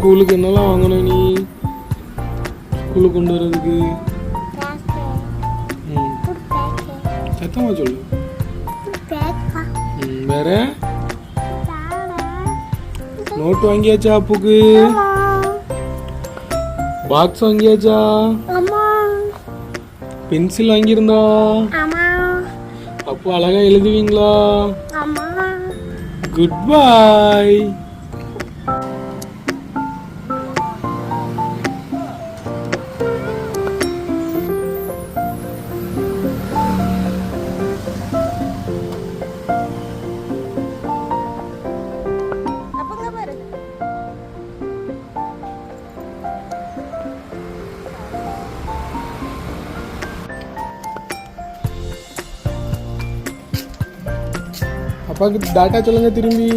ஸ்கூலுக்கு என்னெல்லாம் வாங்கணும் நீ? ஸ்கூலுக்கு கொண்டு வர்றதுக்கு? ம். சத்தமாக சொல்லு. ம் வேற? நோட் வாங்கியாச்சா அப்புக்கு? பாக்ஸ் வாங்கியாச்சா? பென்சில் வாங்கியிருந்தா? அப்போ அழகா எழுதுவீங்களா? குட் பை அப்பாவுக்கு டாட்டா சொல்லுங்க திரும்பி